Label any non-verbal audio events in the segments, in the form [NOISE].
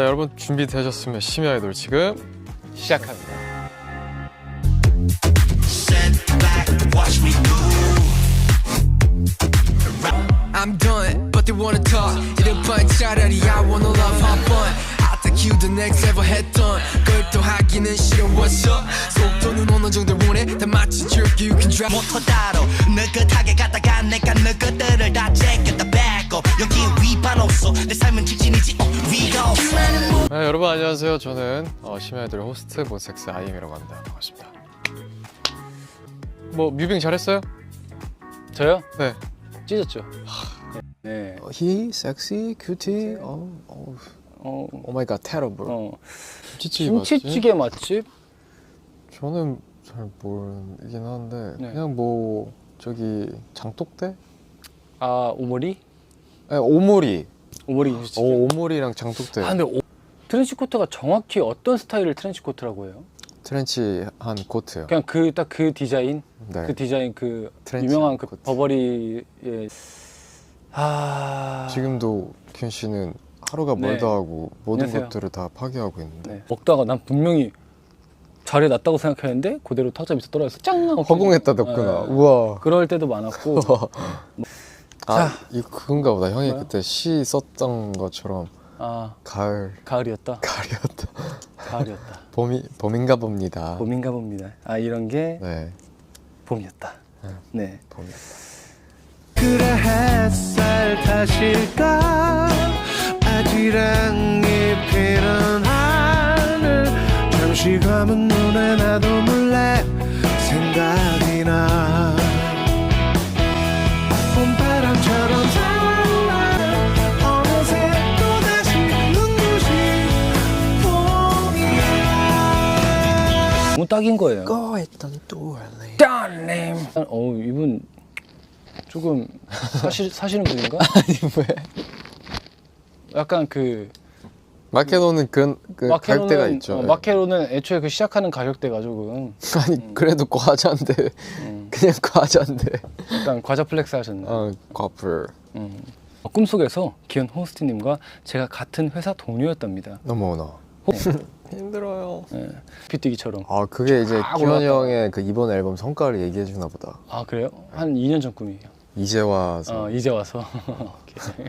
자 여러분 준비되셨으면 심야 아이돌 지금 시작합니다. I'm done, but they wanna talk. 이름판 차라리 I wanna love, have fun. I take you the next level 했던 걸또 하기는 싫어 what's up 속도는 어느 정도 원해 다 마치 jerk you can drive 모터 따로 느긋하게 가다가 내가 너것들을 다 제꼈다 빼고 여기 위반 없어 내 삶은 직진이지 어, go 네, 여러분 안녕하세요. 저는 어, 심야 아이돌 호스트 모섹스 아이엠이라고 합니다. 반갑습니다. 뭐 뮤빙 잘했어요? 저요? 네. 찢었죠. 네. He sexy, cutie. 어, 어, 어, 오 마이 갓, terrible. 어. 김치찌개 맛집? 저는 잘 모르긴 하는데 네. 그냥 뭐 저기 장독대? 아, 오모리? 네, 오모리. 오모리 김치찌개. 오, 오모리랑 장독대. 아, 근데 오... 트렌치 코트가 정확히 어떤 스타일을 트렌치 코트라고 해요? 트렌치 한 코트요. 그냥 그 딱 그 디자인? 네. 그 디자인 그 트렌치 유명한 그 코트. 버버리의 아 지금도 균 씨는 하루가 네. 멀다 하고 모든 안녕하세요. 것들을 다 파괴하고 있는데 네. 먹다가 난 분명히 자리에 놨다고 생각했는데 그대로 탁자 밑에 떨어져서 짱 하고 허공에다 뒀구나. 네. 우와. 그럴 때도 많았고 [LAUGHS] 아, 이거 그건가 보다. 형이 뭐야? 그때 시 썼던 것처럼 아 가을 가을이었다 가을이었다. 가을이었다 [LAUGHS] 봄이 봄인가 봅니다. 봄인가 봅니다 아 이런 게 네, 봄이었다 네 봄이었다. 그래 햇살 탓일까 아지랑이 피는 하늘. 잠시 감은 눈에 나도 몰래 생각이 나. 봄바람처럼 너무 딱인 거예요? 꺼했던 또할래. 짠님. 어 이분 조금 사실 사시는 분인가? [LAUGHS] 아니 왜 약간 그 마케도는 그, 그 마케로는 가격대가 있죠. 어, 예. 마케로는 애초에 그 시작하는 가격대가 조금 [LAUGHS] 아니 그래도 과자인데 음, 그냥 과자인데. 약간 과자 플렉스 하셨나 어, 커플. 음. 꿈속에서 기현 호스트님과 제가 같은 회사 동료였답니다 넘어오나. 호- [LAUGHS] 힘들어요. 예, 비뛰기처럼 아 그게 이제 올라갔다가. 형의 그 이번 앨범 성과를 얘기해 주나 보다. 아 그래요? 한 2년 전 꿈이에요 이제 와서. 어, 이제 와서 [LAUGHS] 오케이.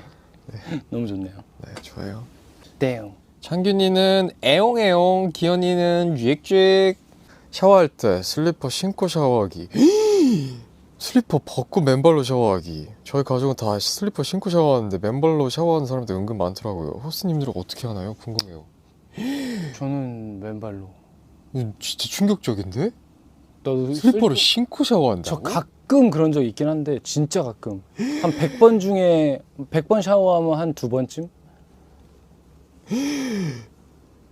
너무 좋네요 네, 좋아요. 땡 창균이는 애용애용, 기현이는 쥐액쥐액. 샤워할 때 슬리퍼 신고 샤워하기. [GASPS] 슬리퍼 벗고 맨발로 샤워하기. 저희 가족은 다 슬리퍼 신고 샤워하는데 맨발로 샤워하는 사람들 은근 많더라고요. 호스님들은 어떻게 하나요? 궁금해요. [GASPS] 저는 맨발로 진짜 충격적인데? 나도 슬리퍼를 슬리퍼- 신고 저 샤워한다고? 가끔 그런 적 있긴 한데 진짜 가끔 한 100번 중에 100번 샤워하면 한 두 번쯤?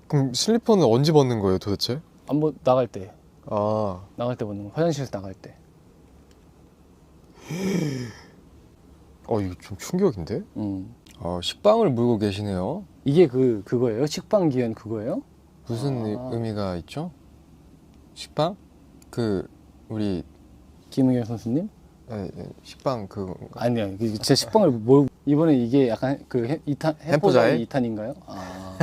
그럼 슬리퍼는 언제 벗는 거예요, 도대체? 한번 나갈 때 아, 나갈 때 벗는 거 화장실에서 나갈 때 어 이거 좀 충격인데? 음. 아, 식빵을 물고 계시네요. 이게 그 그거예요? 식빵 기현 그거예요? 무슨 의- 아. 의미가 있죠? 식빵? 그 우리 김은경 선수님? 에, 에, 식빵 그 아니야 이게 제 식빵을 뭘 이번에 이게 약간 그 햄, 2탄 햄포자이? 햄포자이 2탄인가요? 아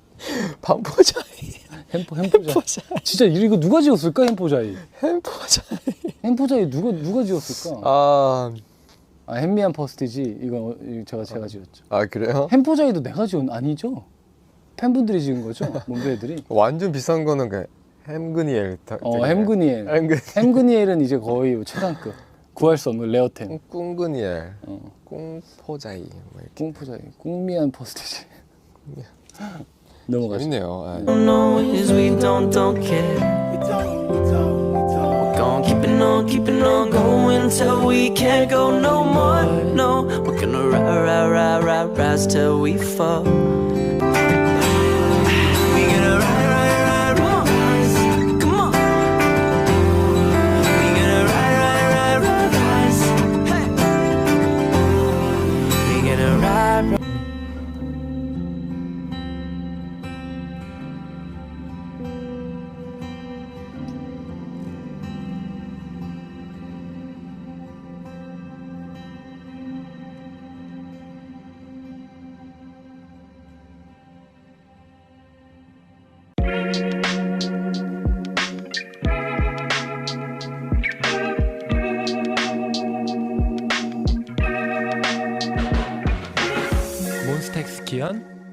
[LAUGHS] 반포자이 햄포 햄포자이 진짜 이거 누가 지었을까 햄포자이 햄포자이 햄포자이 누가 누가 지었을까? 아, 아 이건 어, 이거 제가 제가 지었죠. 아 그래요? 햄포자이도 내가 지은 아니죠? 팬분들이 지은 거죠? [LAUGHS] 몽베들이. 완전 비싼 거는 그 햄그니엘 다- 어 되게- 햄그니엘. 햄그 햄그니엘은 이제 거의 최상급. 구할 수 없는 레어템. 꿍그니엘 어. 꿍포자이 뭐 이렇게 꿍포자이. 꿍미안 퍼스트지. 넘어가죠. 재밌네요 아, know is we don't don't care. We're gonna keep it on, keep it on going till we can't go no more. No, we're gonna ride, ride, ride, ride, rise till we fall.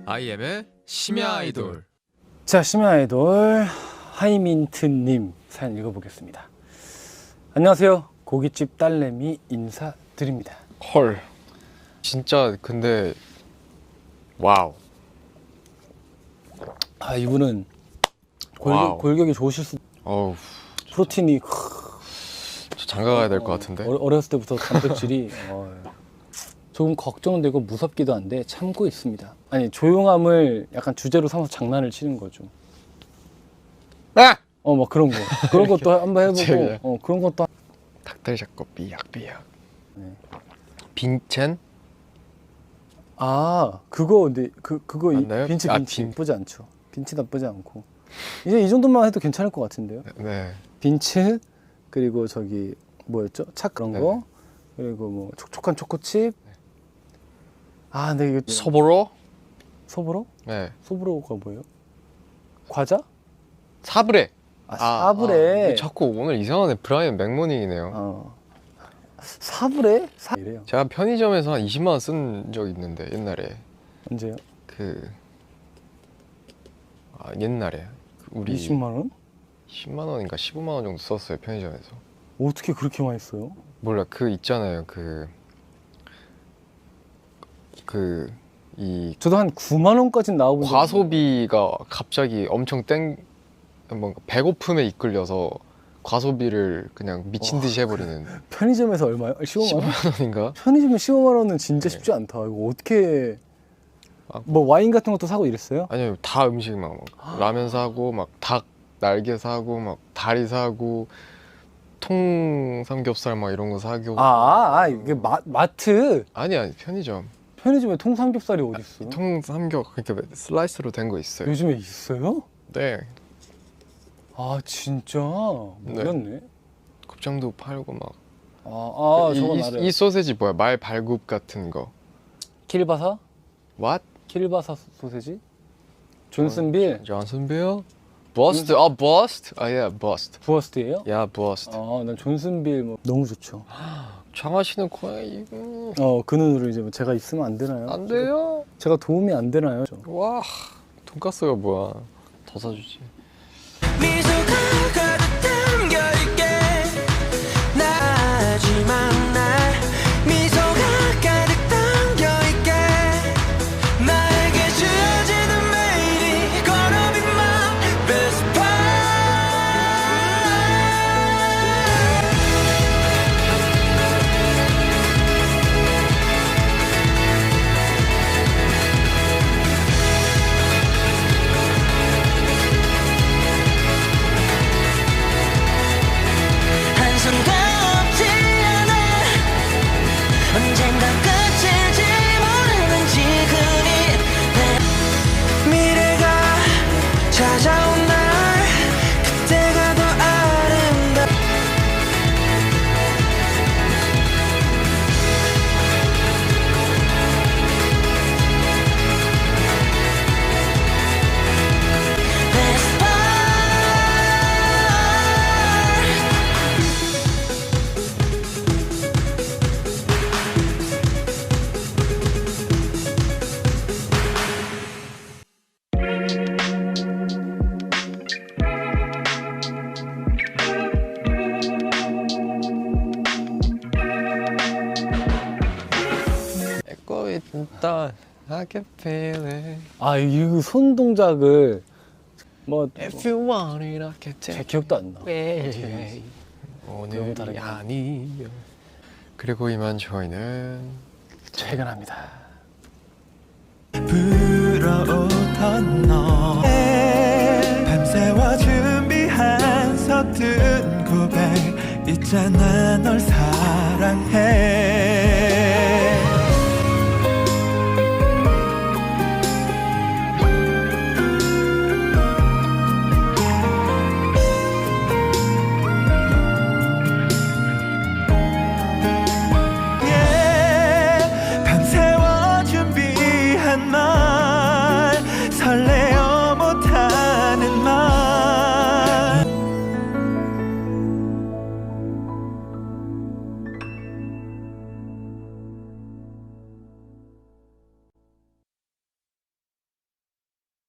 아이엠의 심야 아이돌. 자, 심야 아이돌 하이민트님 사연 읽어보겠습니다. 안녕하세요. 고깃집 딸내미 인사드립니다. 헐. 진짜 근데 와우. 아, 이분은 와우. 골격, 골격이 좋으실 수, 어우, 프로틴이 저 장가 가야 될 것 같은데. 어, 어렸을 때부터 단백질이 [LAUGHS] 어, 조금 걱정되고 무섭기도 한데 참고 있습니다. 아니 조용함을 약간 주제로 삼아서 장난을 치는 거죠. 아! 어, 막 그런 거. 그런 [LAUGHS] 것도 한번 해보고, 그냥. 어, 그런 것도. 닭다리 잡고 삐약삐약. 네. 빈첸? 아, 그거 근데 그 그거 이- 맞나요? 빈치 아, 빈치 빈- 나쁘지 않죠. 빈치 나쁘지 않고. 이제 이 정도만 해도 괜찮을 것 같은데요. 네. 빈츠 그리고 저기 뭐였죠? 착 그런 네. 거 그리고 뭐 촉촉한 초코칩. 아, 근데 이거 소보로? 소보로? 네. 소보로가 뭐예요? 과자? 사브레. 아, 사브레. 아, 자꾸 오늘 이상하네. 브라이언 맥모닝이네요. 어. 사브레? 사 이래요. 제가 편의점에서 한 20만 원 쓴 적 있는데 옛날에 언제요? 그 아, 옛날에 우리 20만 원? 10만 원인가 15만 원 정도 썼어요 편의점에서. 어떻게 그렇게 많이 써요? 몰라 그 있잖아요 그 그 이 저도 한 9만 원까지 나오고 과소비가 갑자기 엄청 땡 뭔가 배고픔에 이끌려서 과소비를 그냥 미친 듯이 해버리는 편의점에서 얼마요? 15만 원? 10만 원인가? 편의점에 15만 원은 진짜 네. 쉽지 않다. 이거 어떻게 아, 뭐 와인 같은 것도 사고 이랬어요? 아니요 다 음식 막, 막 라면 사고 막 닭 날개 사고 막 다리 사고 통 삼겹살 막 이런 거 사고 아, 아 이게 마, 마트 아니 아니 편의점 편의점에 통삼겹살이 어디 있어? 통 삼겹 그러니까 슬라이스로 된 거 있어요. 요즘에 있어요? 네 아 진짜 몰랐네. 곱창도 팔고 막. 아, 아 이, 저건 이, 알아요. 이 소세지 뭐야 말 발굽 같은 거. 킬바사? What? 킬바사 소세지? 존슨빌 존슨빌? 버스트 아 버스트 아예 버스트 부어스트예요? 야 버스트 아, 난 존슨빌 뭐 너무 좋죠. [GASPS] 장하시는 고양이 음, 어, 그 눈으로 이제 뭐 제가 있으면 안 되나요? 안 돼요 제가 도움이 안 되나요? 와 돈가스가 뭐야 더 사주지 I can feel it 아, 이 손 동작을 뭐 If you want it I can 제 take 기억도 안 나. it 너무 오늘이 다르게 아니면 그리고 이만 저희는 퇴근합니다. 불어오던 너 밤새워 준비한 서툰 고백. 있잖아 널 사랑해